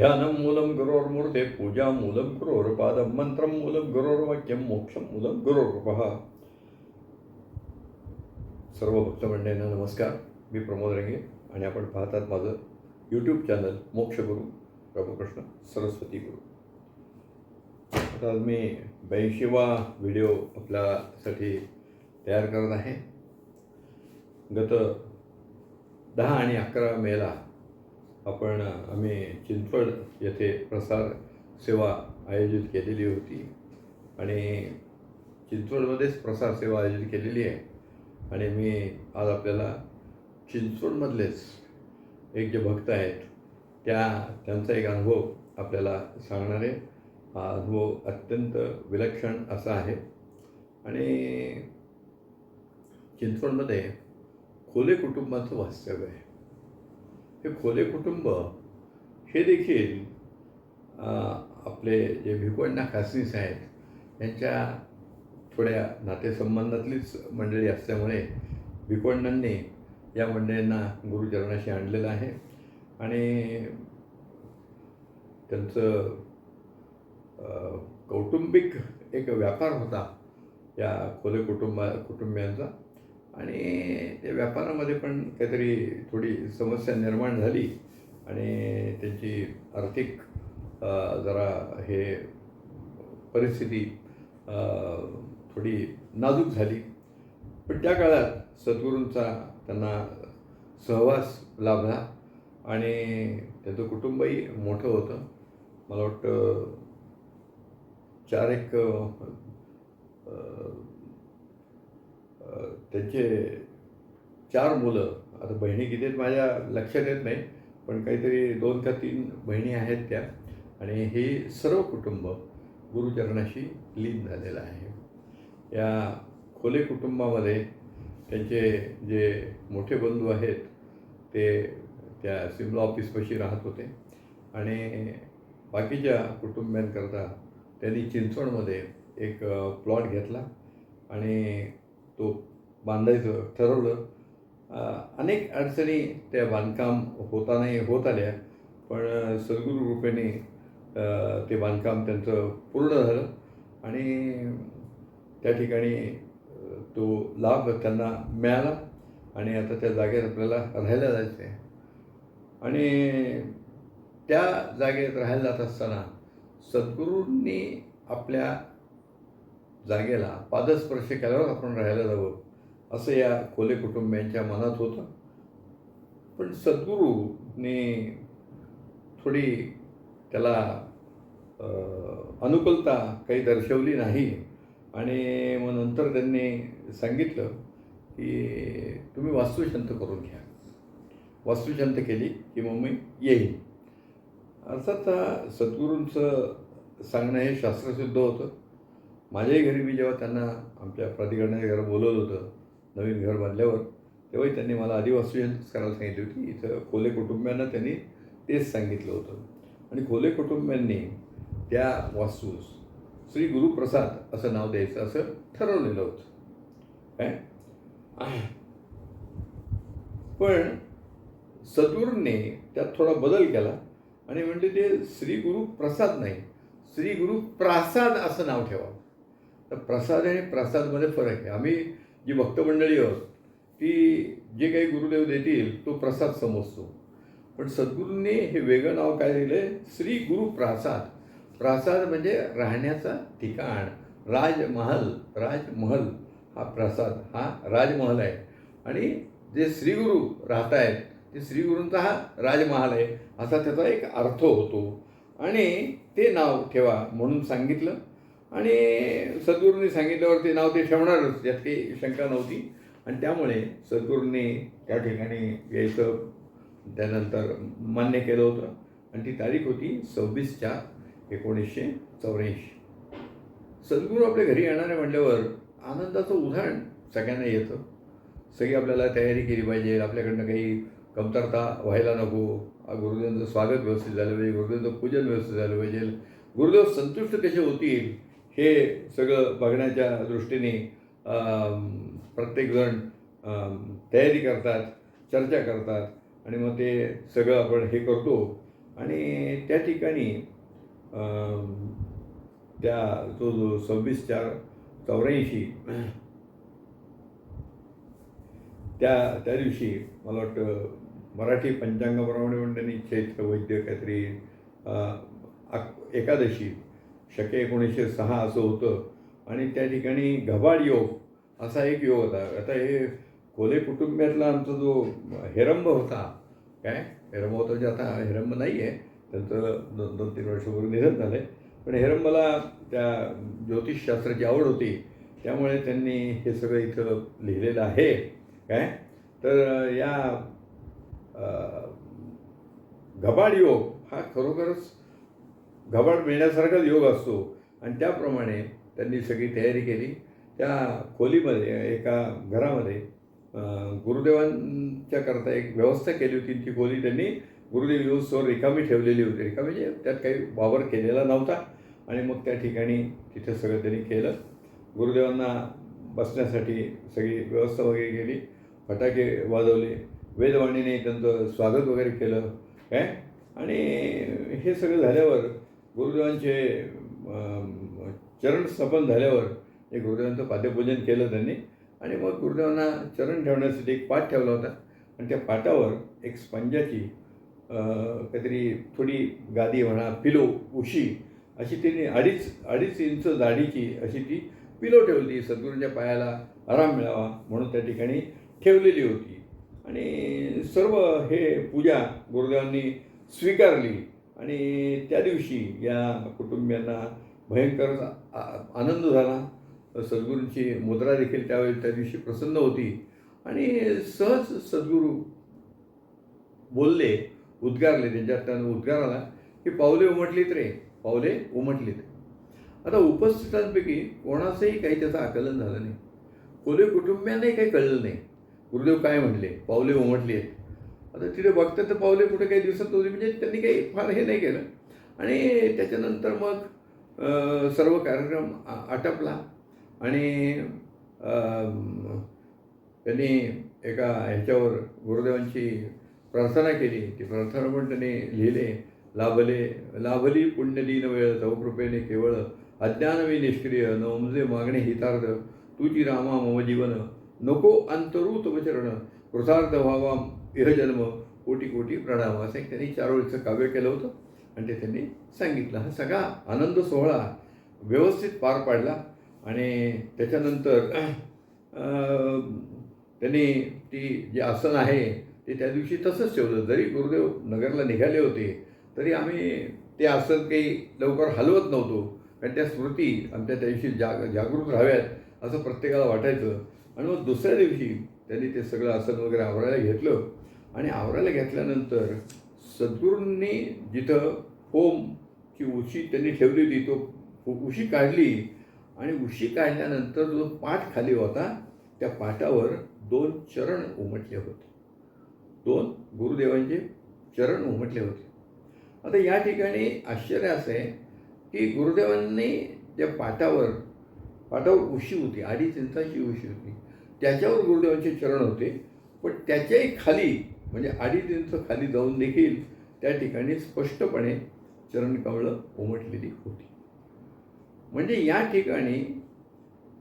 ध्यानं मूलं गुरोर्मूर्ते पूजा मूलं गुरोर्पादं मंत्रं मूलं गुरोर्वाक्यं मोक्षं मूलं गुरोर्पः। सर्व भक्तमंडळींना नमस्कार. मी प्रमोद रंगे आणि आपण पाहतात माझं यूट्यूब चॅनल मोक्षगुरू प्रभुकृष्ण सरस्वती गुरु. आता मी ब्याऐंशीवा व्हिडिओ आपल्यासाठी तयार करत आहे. गत दहा आणि अकरा मेला आपण आम्ही चिंचवड येथे प्रसार सेवा आयोजित केलेली होती. आणि चिंचवडमध्येच प्रसार सेवा आयोजित केलेली आहे. आणि मी आज आपल्याला चिंचवडमधलेच एक जे भक्त आहेत त्या त्यांचा एक अनुभव आपल्याला सांगणार आहे. हा अनुभव अत्यंत विलक्षण असा आहे. आणि चिंचवडमध्ये खोले कुटुंबाचं वास्तव्य आहे. हे खोले कुटुंब हे देखील आपले जे भिकवण्णा खासनीस आहेत यांच्या थोड्या नातेसंबंधातलीच मंडळी असल्यामुळे भिकवण्णांनी या मंडळींना गुरुचरणाशी आणलेलं आहे. आणि त्यांचं कौटुंबिक एक व्यापार होता या खोले कुटुंबा कुटुंबियांचा. आणि त्या व्यापारामध्ये पण काहीतरी थोडी समस्या निर्माण झाली आणि त्यांची आर्थिक जरा हे परिस्थिती थोडी नाजूक झाली. पण त्या काळात सद्गुरूंचा त्यांना सहवास लाभला आणि त्यांचं कुटुंबही मोठं होतं. मला वाटतं चार एक त्यांचे चार मुलं आता बहिणी किती आहेत माझ्या लक्षात येत नाही पण काहीतरी दोन का तीन बहिणी आहेत त्या. आणि हे सर्व कुटुंब गुरुचरणाशी लीन झालेलं आहे. या खोले कुटुंबामध्ये त्यांचे जे मोठे बंधू आहेत ते त्या सिमला ऑफिसपाशी राहत होते. आणि बाकीच्या कुटुंबियांकरता त्यांनी चिंचवडमध्ये एक प्लॉट घेतला. आणि तो बांधायचं ठरवलं. अनेक अडचणी त्या बांधकाम होतानाही होत आल्या. पण सद्गुरू कृपेने ते बांधकाम त्यांचं पूर्ण झालं. आणि त्या ठिकाणी तो लाभ त्यांना मिळाला. आणि आता त्या जागेत आपल्याला राहायला जायचं आहे आणि त्या जागेत राहायला जात असताना सद्गुरूंनी आपल्या जागेला पादस्पर्श केल्यावर आपण राहायला जावं. असं या खोले कुटुंबियांच्या मनात होतं. पण सद्गुरूने थोडी त्याला अनुकूलता काही दर्शवली नाही. आणि मग नंतर त्यांनी सांगितलं की तुम्ही वास्तुशांत करून घ्या. वास्तुशांत केली की मग मी येईन. अर्थात सद्गुरूंचं सांगणं हे शास्त्रसिद्ध होतं. माझ्याही घरी मी जेव्हा त्यांना आमच्या प्राधिकरणाच्या घरात बोलवलं होतं नवीन घर बांधल्यावर तेव्हाही त्यांनी मला आधी करायला सांगितली होती. इथं खोले कुटुंबियांना त्यांनी तेच सांगितलं होतं. आणि खोले कुटुंबियांनी त्या वास्तूस श्री गुरुप्रसाद असं नाव द्यायचं असं ठरवलेलं होतं. काय पण सद्गुरूंनी त्यात थोडा बदल केला आणि म्हणजे ते श्री गुरु प्रसाद नाही श्री गुरु प्रासाद असं नाव ठेवा. तर प्रसाद आणि प्रसादमध्ये फरक आहे. आम्ही जी भक्तमंडळी आहोत ती जे काही गुरुदेव देतील तो प्रसाद समजतो. पण सद्गुरूंनी हे वेगळं नाव काय दिलं आहे श्री गुरु प्रासाद. प्रासाद म्हणजे राहण्याचा ठिकाण राजमहल राजमहल. हा प्रसाद हा राजमहल आहे. आणि जे श्रीगुरु राहत आहेत ते श्रीगुरूंचा हा राजमहाल आहे असा त्याचा एक अर्थ होतो. आणि ते नाव ठेवा म्हणून सांगितलं. आणि सद्गुरूंनी सांगितल्यावर ते नाव ते ठेवणारच यात काही शंका नव्हती. आणि त्यामुळे सद्गुरूंनी त्या ठिकाणी यायचं त्यानंतर मान्य केलं होतं. आणि ती तारीख होती सव्वीस चार एकोणीसशे चौऱ्याऐंशी. सद्गुरू आपल्या घरी येणारे म्हटल्यावर आनंदाचं उदाहरण सगळ्यांना येतं. सगळी आपल्याला तयारी केली पाहिजे आपल्याकडनं काही कमतरता व्हायला नको. गुरुदेवांचं स्वागत व्यवस्थित झालं पाहिजे गुरुदेवांचं पूजन व्यवस्थित झालं पाहिजे. गुरुदेव संतुष्ट कसे होतील हे सगळं बघण्याच्या दृष्टीने प्रत्येकजण तयारी करतात चर्चा करतात आणि मग ते सगळं आपण हे करतो. आणि त्या ठिकाणी त्या जो जो सव्वीस चार चौऱ्याऐंशी त्या त्या दिवशी मला वाटतं मराठी पंचांगाप्रमाणे पण त्यांनी वैद्य काहीतरी एकादशी शके एकोणीसशे सहा असं होतं. आणि त्या ठिकाणी घबाड योग असा एक योग होता. आता हे कोले कुटुंबियातला आमचा जो हेरंब होता काय? हेरंब होता म्हणजे आता हेरंब नाही आहे त्यांचं दोन दोन तीन वर्षापूर्वी निधन झालं आहे पण हेरंबला त्या ज्योतिषशास्त्राची आवड होती. त्यामुळे त्यांनी हे सगळं इथं लिहिलेलं आहे. काय? तर या अ, घबाड योग हा खरोखरच घबाड मिळण्यासारखाच योग असतो. आणि त्याप्रमाणे त्यांनी सगळी तयारी केली. त्या खोलीमध्ये एका घरामध्ये गुरुदेवांच्या करता एक व्यवस्था केली होती. ती खोली त्यांनी गुरुदेव येऊसवर रिकामी ठेवलेली होती. रिकामी म्हणजे त्यात काही वावर केलेला नव्हता. आणि मग त्या ठिकाणी तिथे सगळं त्यांनी केलं. गुरुदेवांना बसण्यासाठी सगळी व्यवस्था वगैरे केली. फटाके वाजवले. वेदवाणीने त्यांचं स्वागत वगैरे केलं. काय आणि हे सगळं झाल्यावर गुरुदेवांचे चरण स्थापन झाल्यावर हे गुरुदेवांचं पाद्यपूजन केलं त्यांनी. आणि मग गुरुदेवांना चरण ठेवण्यासाठी एक पाठ ठेवला होता. आणि त्या पाटावर एक स्पंजाची काहीतरी थोडी गादी म्हणा पिलो उशी अशी तिने अडीच अडीच इंच जाडीची अशी ती पिलो ठेवली. सद्गुरूंच्या पायाला आराम मिळावा म्हणून त्या ठिकाणी ठेवलेली होती. आणि सर्व हे पूजा गुरुदेवांनी स्वीकारली. आणि त्या दिवशी या कुटुंबियांना भयंकर आ- आनंद झाला. सद्गुरूंची मुद्रा देखील त्यावेळी त्या दिवशी प्रसन्न होती. आणि सहज सद्गुरू बोलले उद्गारले त्यांच्यात त्यानं उद्गार आला की पावले उमटलीत रे पावले उमटलीत. आता उपस्थितांपैकी कोणाचंही काही त्याचं आकलन झालं नाही. कोले कुटुंबियांनाही काही कळलं नाही. गुरुदेव काय म्हटले? पावले उमटली आहेत आता तिथे बघतात तर पावले कुठे काही दिसत नव्हती म्हणजे त्यांनी काही फार हे नाही केलं. आणि त्याच्यानंतर मग सर्व कार्यक्रम आ- आटपला. आणि त्यांनी एका ह्याच्यावर गुरुदेवांची प्रार्थना केली. ती प्रार्थना पण त्यांनी लिहिले. लाभले लाभली पुण्यलीन वेळ चौकृपेने केवळ अज्ञानवी निष्क्रिय नवमजे मागणे हितार्थ तुझी रामा मम जीवन नको अंतरू तव चरण कृतार्थ व्हावा इह जन्म कोटी कोटी प्रणाम असं एक त्यांनी चार वेळचं काव्य केलं होतं आणि ते त्यांनी सांगितलं. हा सगळा आनंद सोहळा व्यवस्थित पार पाडला आणि त्याच्यानंतर त्यांनी ती जे आसन आहे ते त्या दिवशी तसंच ठेवलं. जरी गुरुदेव नगरला निघाले होते तरी आम्ही ते आसन काही लवकर हलवत नव्हतो. कारण त्या स्मृती आमच्या त्या दिवशी जाग जागृत राहाव्यात असं प्रत्येकाला वाटायचं. आणि मग दुसऱ्या दिवशी त्यांनी ते सगळं आसन वगैरे आवरायला घेतलं. आणि आवरायला घेतल्यानंतर सद्गुरूंनी जिथं होमची उशी त्यांनी ठेवली होती तो उशी काढली आणि उशी काढल्यानंतर जो पाठ खाली होता त्या पाटावर दोन चरण उमटले होते. दोन गुरुदेवांचे चरण उमटले होते. आता या ठिकाणी आश्चर्य असं आहे की गुरुदेवांनी त्या पाटावर पाटावर उशी होती आडी चिंताची उशी होती त्याच्यावर गुरुदेवांचे चरण होते पण त्याच्याही खाली म्हणजे अडीच इंच खाली जाऊन देखील त्या ठिकाणी स्पष्टपणे चरणकमळं उमटलेली होती. म्हणजे या ठिकाणी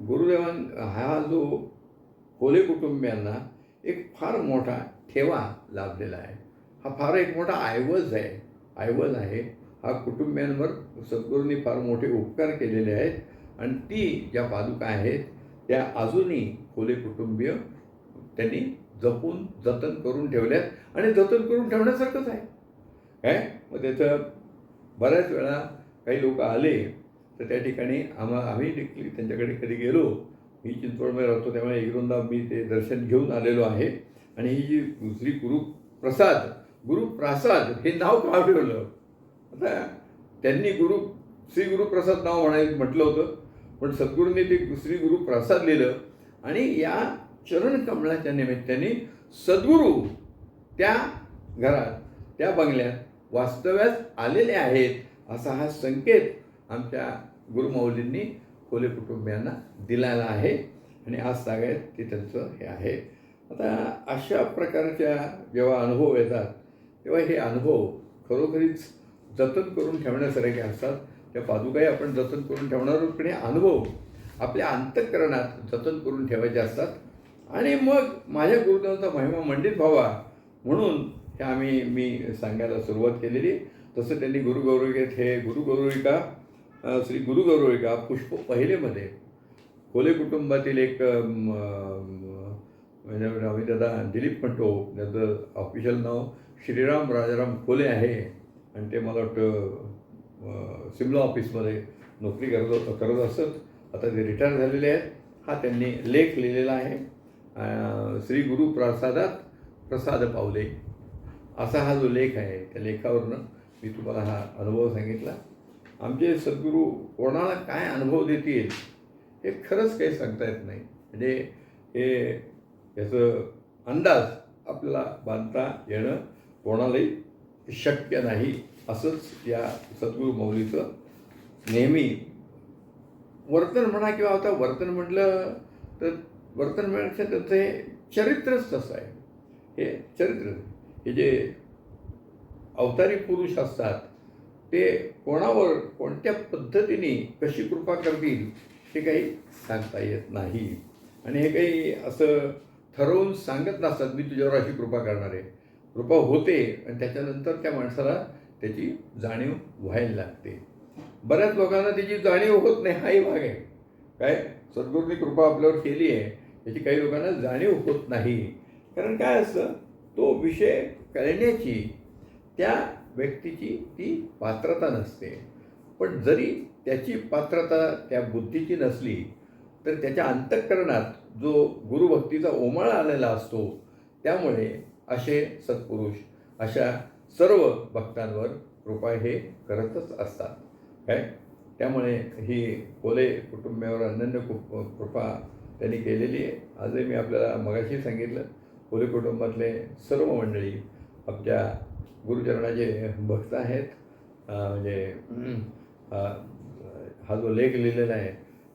गुरुदेवां हा जो कोले कुटुंबियांना एक फार मोठा ठेवा लाभलेला आहे. हा फार एक मोठा ऐवज आहे. ऐवज आहे. हा कुटुंबियांवर सद्गुरूंनी फार मोठे उपकार केलेले आहेत. आणि ती ज्या पादुका आहेत त्या अजूनही कोले कुटुंबीय त्यांनी जपून जतन करून ठेवल्यात आणि जतन करून ठेवण्यासारखंच आहे. काय मग त्याचं बऱ्याच वेळा काही लोक आले तर त्या ठिकाणी आम्हा आम्ही देखील त्यांच्याकडे कधी गेलो मी चिंचवडमध्ये राहतो त्यामुळे एक दोनदा मी ते दर्शन घेऊन आलेलो आहे. आणि ही जी दुसरी गुरुप्रसाद गुरुप्रसाद हे नाव का ठेवलं आता त्यांनी गुरु श्री गुरुप्रसाद नाव म्हणाय म्हटलं होतं पण सद्गुरूंनी ते श्री गुरुप्रसाद लिहिलं आणि या चरण कमळाच्या निमित्ताने सद्गुरू त्या घरात त्या बंगल्यात वास्तव्यास आलेले आहेत असा हा संकेत आमच्या गुरुमाऊलींनी खोले कुटुंबियांना दिलेला आहे आणि आज सांगायत ते त्यांचं हे आहे. आता अशा प्रकारच्या जेव्हा अनुभव येतात तेव्हा हे अनुभव खरोखरीच जतन करून ठेवण्यासारखे असतात. त्या पादुकाही आपण जतन करून ठेवणार पण हे अनुभव आपल्या अंतःकरणात जतन करून ठेवायचे असतात. आणि मग माझ्या गुरुदेवांचा महिमा मंडित व्हावा म्हणून हे आम्ही मी सांगायला सुरुवात केलेली. तसं त्यांनी गुरुगौरविकेत हे गुरुगौरविका श्री गुरुगौरविका पुष्प पहिलेमध्ये कोले कुटुंबातील एक म्हणजे आम्ही दादा दिलीप म्हणतो त्याचं ऑफिशियल नाव श्रीराम राजाराम खोले आहे. आणि ते मला वाटतं सिमला ऑफिसमध्ये नोकरी करत करत असत. आता ते रिटायर झालेले आहेत. हा त्यांनी लेख लिहिलेला आहे. श्री गुरु प्रसादात प्रसाद पावले. असा हा जो लेख आहे त्या लेखावरनं मी तुम्हाला हा अनुभव सांगितला. आमचे सद्गुरू कोणाला काय अनुभव देतील हे खरंच काही सांगता येत नाही. म्हणजे हे याचं अंदाज आपल्याला बांधता येणं कोणालाही शक्य नाही असंच या सद्गुरू मौलीचं नेहमी वर्तन म्हणा किंवा आता वर्तन म्हटलं तर वर्तन म्हणण्याचं त्याचं हे चरित्रच तसं आहे. हे चरित्र हे जे अवतारी पुरुष असतात ते कोणावर कोणत्या पद्धतीने कशी कृपा करतील हे काही सांगता येत नाही. आणि हे काही असं ठरवून सांगत नसतात मी तुझ्यावर अशी कृपा करणार आहे. कृपा होते आणि त्याच्यानंतर त्या माणसाला त्याची जाणीव व्हायला लागते. बऱ्याच लोकांना त्याची जाणीव होत नाही हाही भाग आहे. काय? सद्गुरूंनी कृपा आपल्यावर केली आहे. याची काही लोकांना जाणीव होत नाही. कारण काय असतं तो विषय कळण्याची त्या व्यक्तीची ती पात्रता नसते. पण जरी त्याची पात्रता त्या बुद्धीची नसली तर त्याच्या अंतःकरणात जो गुरुभक्तीचा ओमाळा आलेला असतो त्यामुळे असे सत्पुरुष अशा सर्व भक्तांवर कृपा हे करतच असतात. काय? त्यामुळे ही कोले कुटुंबियावर अनन्य कृ- कृपा त्यांनी केलेली आहे. आजही मी आपल्याला मगाशी सांगितलं कोले कुटुंबातले सर्व मंडळी आमच्या गुरुचरणाचे भक्त आहेत. म्हणजे हा- जो लेख लिहिलेला आहे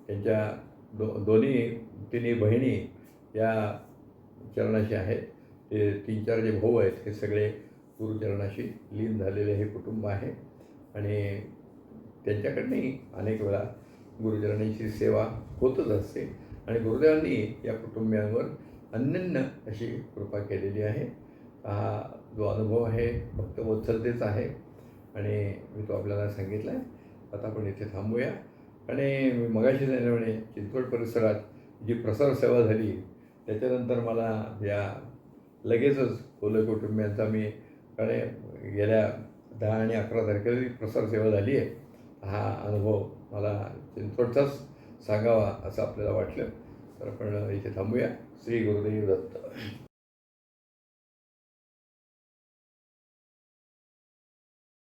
त्यांच्या दो दोन्ही तिन्ही बहिणी या चरणाशी आहेत. ते तीन चार जे भाऊ आहेत हे सगळे गुरुचरणाशी लीन झालेले हे कुटुंब आहे. आणि त्यांच्याकडनंही अनेक वेळा गुरुचरणांची सेवा होतच असते. आणि गुरुदेवांनी या कुटुंबियांवर अनन्य अशी कृपा केलेली आहे. हा जो अनुभव आहे फक्त वत्सलतेच आहे आणि मी तो आपल्याला सांगितला आहे आता आपण इथे थांबूया. आणि मी मगाशी सांगितल्याप्रमाणे चिंचवड परिसरात जी प्रसार सेवा झाली त्याच्यानंतर मला या लगेचच कोले कुटुंबियांचा मी कारण गेल्या दहा आणि अकरा तारखेला जी प्रसार सेवा झाली आहे हा अनुभव मला चिंचवडचाच सांगावा असं आपल्याला वाटलं. तर आपण इथे थांबूया. श्री गुरुदेव दत्त.